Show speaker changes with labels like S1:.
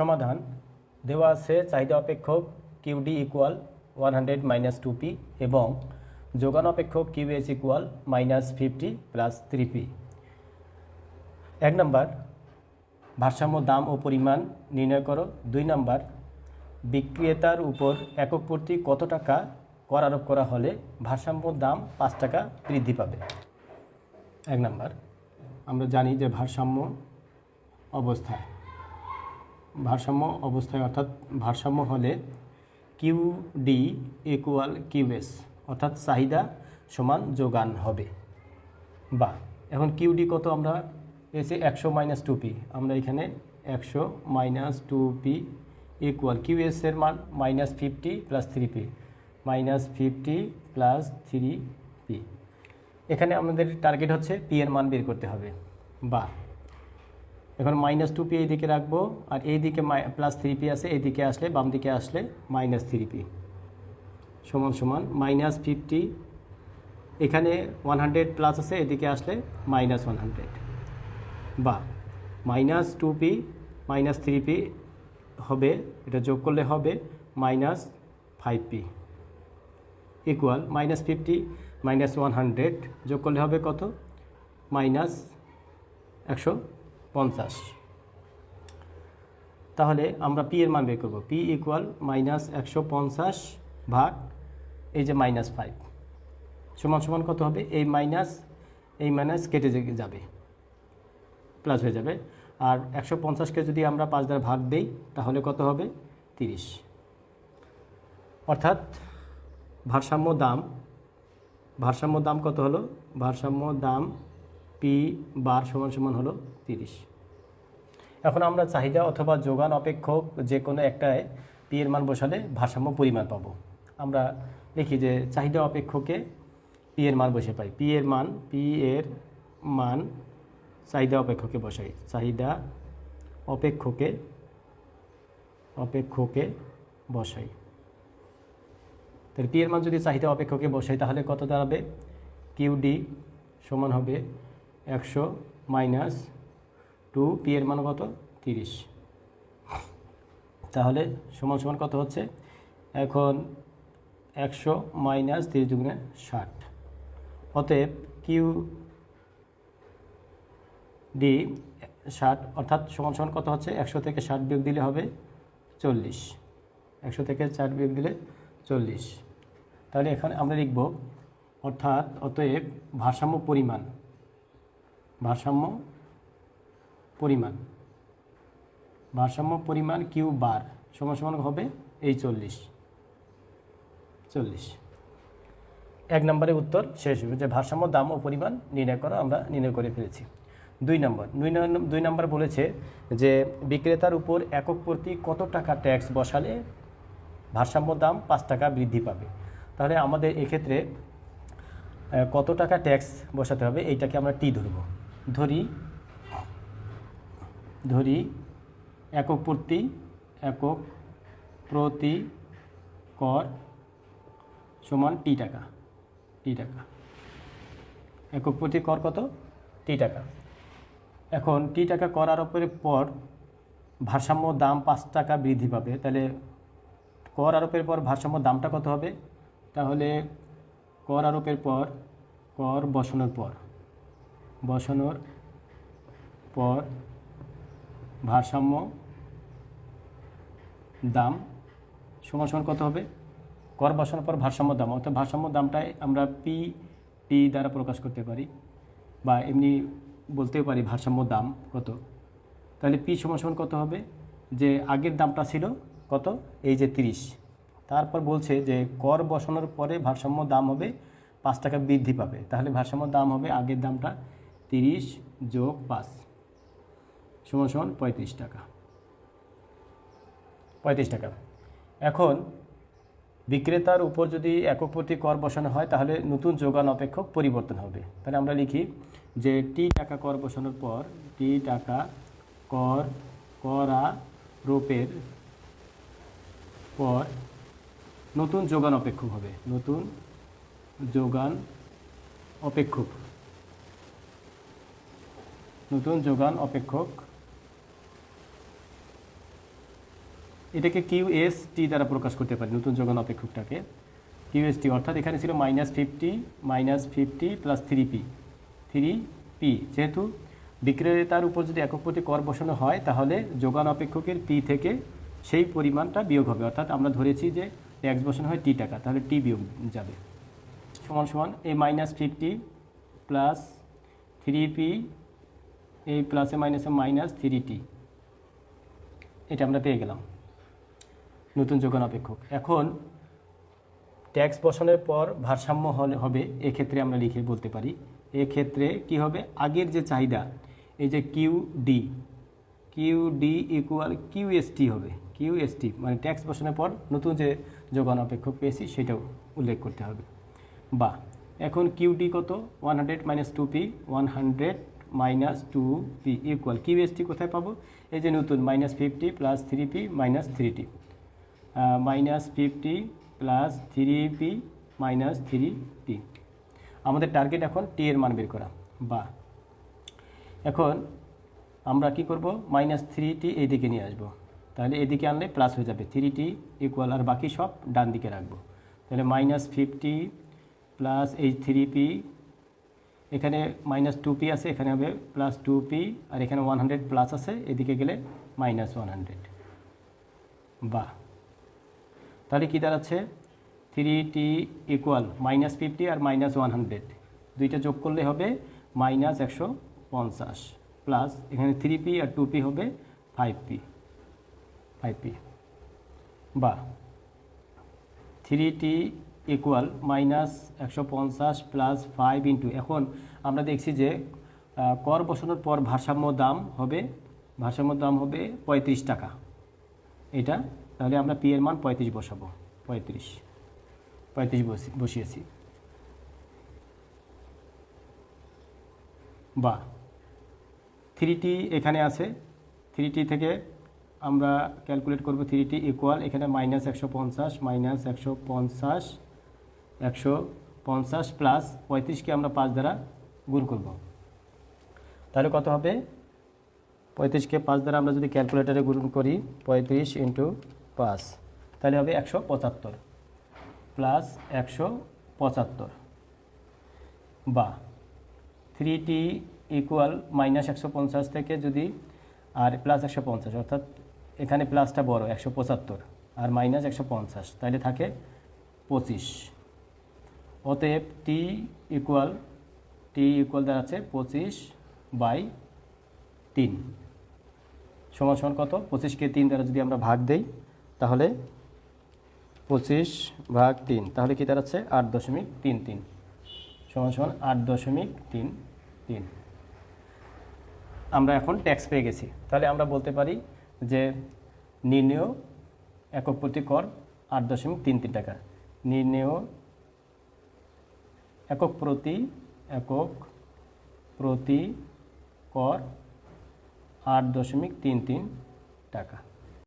S1: সমাধান। দেওয়া আছে চাহিদা অপেক্ষক Q D equal one hundred minus two P এবং যোগান অপেক্ষক Q S equal minus fifty plus three P এক নম্বর, ভারসাম্য, দাম ও পরিমাণ নির্ণয় করো। দুই নম্বর, বিক্রেতার উপর একক প্রতি কত টাকা কর আরোপ করা হলে ভারসাম্য, দাম পাঁচ টাকা বৃদ্ধি পাবে? এক নম্বর, আমরা জানি যে ভারসাম্য অবস্থায়। ভারসাম্য অবস্থায়, অর্থাৎ ভারসাম্য হলে কিউ ডি ইকুয়াল কিউএস অর্থাৎ চাহিদা সমান যোগান হবে। বা, এখন কিউডি কত আমরা? এসে একশো মাইনাস টু পি আমরা এখানে একশো minus two P equal Q S এর মান minus fifty plus three P minus fifty plus three P এখানে আমাদের টার্গেট হচ্ছে পি এর মান বের করতে হবে। বা এখন মাইনাস টু পি এই দিকে রাখব, আর এই দিকে প্লাস থ্রি পি আছে, এই দিকে আসলে, বাম দিকে আসলে মাইনাস থ্রি পি সমান সমান মাইনাস ফিফটি এখানে ওয়ান হান্ড্রেড প্লাস আছে, এদিকে আসলে মাইনাস ওয়ান হান্ড্রেড বা minus two P minus three P হবে, এটা যোগ করলে হবে minus five P equal minus fifty minus one hundred যোগ করলে হবে কত? মাইনাস একশো। পঞ্চাশ। তাহলে আমরা পি এর মান বের করব। পি ইকুয়াল মাইনাস একশো পঞ্চাশ ভাগ এই যে মাইনাস ফাইভ সমান সমান কত হবে? এই মাইনাস এই মাইনাস কেটে যাবে। প্লাস হয়ে যাবে। আর একশো পঞ্চাশকে যদি আমরা পাঁচ দ্বারা ভাগ দেই, তাহলে কত হবে? তিরিশ। অর্থাৎ ভারসাম্য দাম ভারসাম্য দাম কত হলো? ভারসাম্য দাম পি বার সমান সমান হলো তিরিশ। এখন আমরা চাহিদা অথবা যোগান, অপেক্ষক যে কোনো একটায় পি এর মান বসালে ভারসাম্য, পরিমাণ পাবো। আমরা লিখি যে চাহিদা, অপেক্ষকে পি এর মান বসে পাই। পি এর মান পি এর মান চাহিদা, অপেক্ষকে বসাই। চাহিদা, অপেক্ষকে অপেক্ষকে বসাই। তাহলে পি এর মান যদি চাহিদা, অপেক্ষকে বসাই, তাহলে কত দাঁড়াবে? কিউডি সমান হবে একশো মাইনাস টু পি এর মান কত? তিরিশ। তাহলে সমান সমান কত হচ্ছে? এখন একশো মাইনাস তিরিশ দুগুণে ষাট। অতএব কিউ ডি ষাট, অর্থাৎ সমান সমান কত হচ্ছে? একশো থেকে ষাট বিয়োগ দিলে হবে চল্লিশ। একশো থেকে চার বিয়োগ দিলে চল্লিশ। তাহলে এখানে আমরা লিখব, অর্থাৎ অতএব ভারসাম্য পরিমাণ, ভারসাম্য পরিমাণ। ভারসাম্য পরিমাণ কিউ বার সমান সমান হবে এই চল্লিশ। চল্লিশ। এক নম্বরের উত্তর শেষ হবে, যে ভারসাম্য, দাম ও পরিমাণ নির্ণয় করা আমরা নির্ণয় করে ফেলেছি। দুই নম্বর দুই নম্বর বলেছে যে বিক্রেতার উপর একক প্রতি কত টাকা ট্যাক্স বসালে ভারসাম্য দাম পাঁচ টাকা বৃদ্ধি পাবে? তাহলে আমাদের এক্ষেত্রে কত টাকা ট্যাক্স বসাতে হবে এইটাকে আমরা টি ধরব। ধরি ধরি একক প্রতি একক প্রতি কর সমান টি টাকা টি টাকা। একক প্রতি কর কত? টি টাকা। এখন টি টাকা কর আরোপের পর ভারসাম্য দাম পাঁচ টাকা বৃদ্ধি পাবে। তাহলে কর আরোপের পর ভারসাম্য দামটা কত হবে? তাহলে কর আরোপের পর, কর বসানোর পর বসানোর পর ভারসাম্য, দাম, সমান সমান কত হবে? কর বসানোর পর ভারসাম্য দাম, অর্থাৎ ভারসাম্য দামটাই আমরা পি টি দ্বারা প্রকাশ করতে পারি বা এমনি বলতেও পারি ভারসাম্য দাম কত। তাহলে পি সমান সমান কত হবে? যে আগের দামটা ছিল কত? এই যে তিরিশ। তারপর বলছে যে কর বসানোর পরে ভারসাম্য দাম হবে পাঁচ টাকা বৃদ্ধি পাবে। তাহলে ভারসাম্য দাম হবে আগের দামটা তিরিশ যোগ পাঁচ। সমান সমান পঁয়ত্রিশ টাকা। পঁয়ত্রিশ টাকা। এখন বিক্রেতার উপর যদি একক প্রতি কর বসানো হয়, তাহলে নতুন যোগান অপেক্ষক পরিবর্তন হবে। তাহলে আমরা লিখি যে টি টাকা কর বসানোর পর টি টাকা কর, করা রূপের পর নতুন যোগান অপেক্ষক হবে। নতুন যোগান অপেক্ষক। নতুন যোগান অপেক্ষক এটাকে কিউ এস টি দ্বারা প্রকাশ করতে পারি, নতুন যোগান অপেক্ষকটাকে। কিউ এস টি অর্থাৎ এখানে ছিল minus fifty minus fifty plus three P three P যেহেতু বিক্রেতার উপর যদি একক প্রতি কর বসানো হয়, তাহলে যোগান অপেক্ষকের পি থেকে সেই পরিমাণটা বিয়োগ হবে। অর্থাৎ আমরা ধরেছি যে ট্যাক্স বসানো হয় টি টাকা, তাহলে টি বিয়োগ যাবে। সমান সমান এই minus fifty plus three P এই প্লাসে মাইনাসে মাইনাস থ্রি টি এটা আমরা পেয়ে গেলাম। নতুন যোগান অপেক্ষক এখন ট্যাক্স বসানোর পর ভারসাম্য হবে, এক্ষেত্রে আমরা লিখে বলতে পারি, এক্ষেত্রে কি হবে? আগের যে চাহিদা, এই যে Q D Q D equal Q S T হবে। কিউ এস টি মানে ট্যাক্স বসানোর পর নতুন যে যোগান অপেক্ষক পেয়েছি, সেটাও উল্লেখ করতে হবে। বা, এখন কিউ ডি কত? One hundred minus two P one hundred minus two P equal Q S T কোথায় পাবো? এই যে নতুন minus fifty plus three P minus three T minus fifty plus three P minus three T আমাদের target এখন T এর মান বের করা, বা। এখন আমরা কি করব? মাইনাস থ্রি টি এইদিকে নিয়ে আসব। তাহলে এদিকে আনলে প্লাস হয়ে যাবে। থ্রি টি ইকুয়াল আর বাকি সব ডান দিকে রাখব। তাহলে মাইনাস ফিফটি প্লাস এই থ্রি পি এখানে মাইনাস টু পি আছে, এখানে হবে প্লাস টু পি আর এখানে ওয়ান হান্ড্রেড প্লাস আছে, এদিকে গেলে মাইনাস ওয়ান হান্ড্রেড বা। তাহলে কী দাঁড়াচ্ছে? Three T equal minus fifty আর মাইনাস ওয়ান হান্ড্রেড দুইটা যোগ করলে হবে মাইনাস একশো পঞ্চাশ। প্লাস এখানে থ্রি পি আর টু পি হবে ফাইভ পি ফাইভ পি বা থ্রি টি ইকুয়াল মাইনাস একশো পঞ্চাশ প্লাস ফাইভ ইন্টু এখন আমরা দেখছি যে কর বসানোর পর ভারসাম্য দাম হবে, ভারসাম্য দাম হবে পঁয়ত্রিশ টাকা। এটা তাহলে আমরা পি এর মান পঁয়ত্রিশ বসাবো। পঁয়ত্রিশ। পঁয়ত্রিশ বসি- বসিয়েছি। বা থ্রিটি এখানে আছে। থ্রি টি থেকে আমরা ক্যালকুলেট করব থ্রি টি ইকুয়াল এখানে মাইনাস একশো পঞ্চাশ মাইনাস একশো পঞ্চাশ একশো পঞ্চাশ প্লাস পঁয়ত্রিশকে আমরা পাঁচ দ্বারা গুণ করব। তাহলে কত হবে? পঁয়ত্রিশকে পাঁচ দ্বারা আমরা যদি ক্যালকুলেটারে গুণ করি, পঁয়ত্রিশ ইন্টু পাঁচ। তাহলে হবে একশো পঁচাত্তর প্লাস একশো পঁচাত্তর। বা থ্রি টি ইকুয়াল মাইনাস একশো পঞ্চাশ থেকে যদি আর প্লাস একশো পঞ্চাশ, অর্থাৎ এখানে প্লাসটা বড়, একশো পঁচাত্তর, আর মাইনাস একশো পঞ্চাশ, তাহলে থাকে পঁচিশ। অতএব টি ইকুয়াল টি ইকুয়াল দাঁড়াচ্ছে পঁচিশ বাই তিন। সমান সমান কত? পঁচিশকে তিন দ্বারা যদি আমরা ভাগ দেই তাহলে পঁচিশ ভাগ তিন, তাহলে কি দাঁড়াচ্ছে? আট দশমিক তিন তিন। সমান সমান আট দশমিক তিন তিন। আমরা এখন ট্যাক্স পেয়ে গেছি। তাহলে আমরা বলতে পারি যে নির্ণেয় একক প্রতি কর আট দশমিক তিন তিন টাকা। নির্ণেয় একক প্রতি একক প্রতি কর আট দশমিক তিন তিন টাকা।